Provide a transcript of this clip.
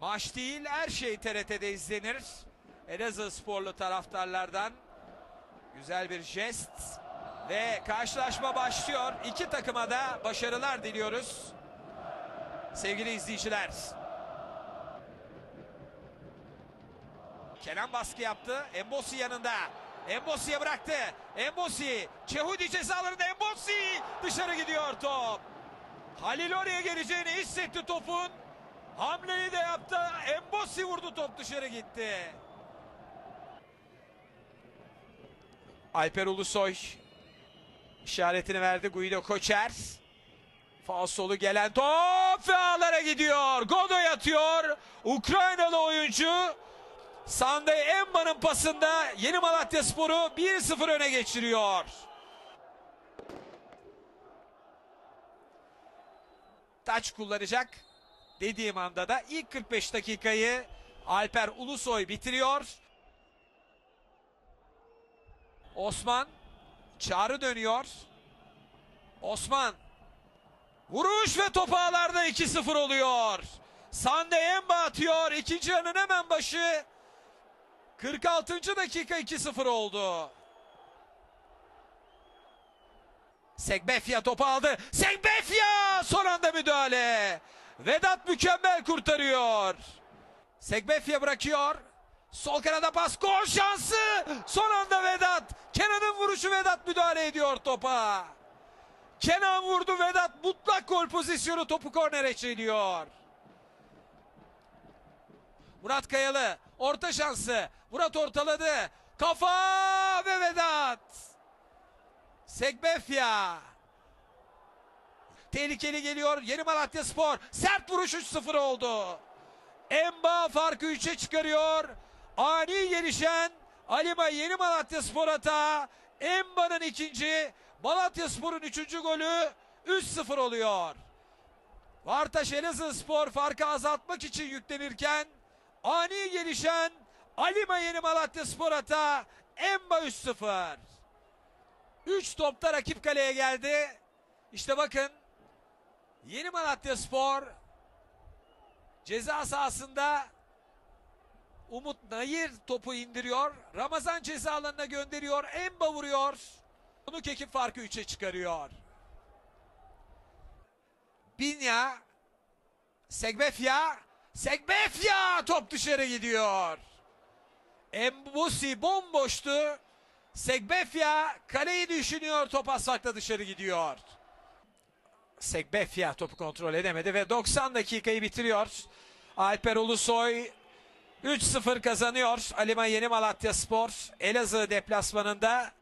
Maç değil her şey TRT'de izlenir. Elazığ sporlu taraftarlardan güzel bir jest ve karşılaşma başlıyor. İki takıma da başarılar diliyoruz. Sevgili izleyiciler. Kenan baskı yaptı. Embosi yanında. Embosi'ye bıraktı. Embosi. Çehudi cezalarında Embosi. Dışarı gidiyor top. Halil oraya geleceğini hissetti topun. Hamleyi yaptı. Embosi vurdu top dışarı gitti. Alper Ulusoy işaretini verdi. Guido Koçer. Falsolu gelen top ve gidiyor. Godoy atıyor. Ukraynalı oyuncu Sanday Emba'nın pasında Yeni Malatya Sporu 1-0 öne geçiriyor. Taç kullanacak dediğim anda da ilk 45 dakikayı Alper Ulusoy bitiriyor. Osman çağrı dönüyor. Osman vuruş ve top ağlarda 2-0 oluyor. Sande Emba atıyor. İkinci yarının hemen başı. 46. dakika 2-0 oldu. Segbefya topu aldı. Segbefya son anda müdahale. Vedat mükemmel kurtarıyor. Segbefya bırakıyor. Sol kanada pas gol şansı. Son anda Vedat. Kenan'ın vuruşu Vedat müdahale ediyor topa. Kenan vurdu Vedat mutlak gol pozisyonu topu kornere çeliyor. Murat Kayalı orta şansı. Murat ortaladı. Kafa ve Vedat. Segbefya. Tehlikeli geliyor Yeni Malatya Spor. Sert vuruş 3-0 oldu. Emba farkı 3'e çıkarıyor. Ani gelişen Alima Yeni Malatya Spor hata. Emba'nın ikinci, Malatya Spor'un üçüncü golü 3-0 oluyor. Vartaş Elazığ Spor farkı azaltmak için yüklenirken ani gelişen Alima Yeni Malatya Spor hata Emba 3-0. 3 topta rakip kaleye geldi. İşte bakın Yeni Malatya Spor ceza sahasında Umut Nayir topu indiriyor. Ramazan ceza alanına gönderiyor. Emba vuruyor. Bunu ekip farkı 3'e çıkarıyor. Binya Segbefya Segbefya top dışarı gidiyor. Embusi bomboştu. Segbefya kaleyi düşünüyor. Top asfaltta dışarı gidiyor. Segbefya topu kontrol edemedi ve 90 dakikayı bitiriyor. Alper Ulusoy 3-0 kazanıyor. Alima Yeni Malatya Spor Elazığ deplasmanında